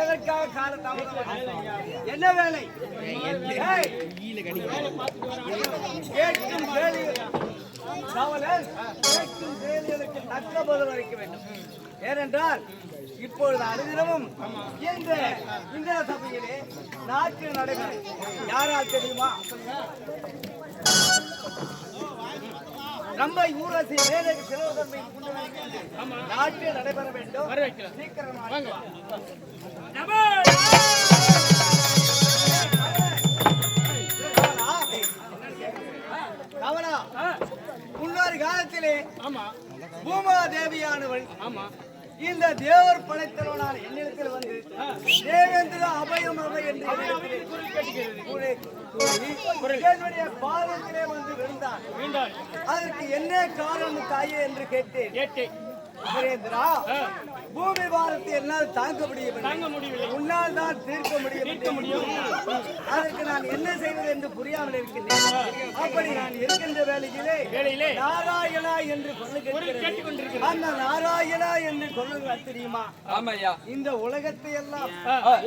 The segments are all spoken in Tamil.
எதற்காக கால தாமதம் என்ன வேலை? கேட்கும் கேட்கும் வேலைகளுக்கு தக்க பதில் அளிக்க வேண்டும். ஏனென்றால் இப்பொழுது அனுதினமும் இந்த இந்த சபையிலே நாட்டில் நடைபெறும். யாரால் தெரியுமா? நம்ம ஊரசி வேலை சிலவதன்மை நாட்டில் நடைபெற வேண்டும். கவனா முன்னொரு காலத்திலே பூமா தேவியானவள் இந்த தேவர் படைத்தவனான என்னிடத்தில் வந்து தேவேந்திர அபயம் அவை என்று பாதத்திலே வந்து அதற்கு என்ன காரணம் தாயே என்று கேட்டேன். அமரேந்திரா பூமி பாரத்தை என்னால் தாங்க முடியவில்லை. உன்னால் தான் தீர்க்க முடியும். தீர்க்க முடியும். அதற்கு நான் என்ன செய்வது என்று புரியாமல் இருக்கின்றேன். அப்படி நான் இருக்கின்ற வேலையிலே வேலையிலே நாராயணா என்று கொண்டு அந்த நாராயணா என்று கொள்ளுங்கள் தெரியுமா? ஆமாய்யா. இந்த உலகத்தை எல்லாம்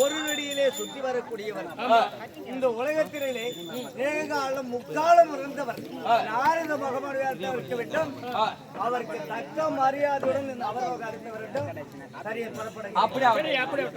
ஒரு நொடியிலே சுற்றி வரக்கூடியவர். இந்த உலகத்திலே ஏகாலம் முக்காலம் இருந்தவர். நாரத பகவான் இருக்க வேண்டும் அவருக்கு தக்க மரியாதையுடன் இந்த அவரோக அறிந்த வேண்டும் அப்படியே அப்படியே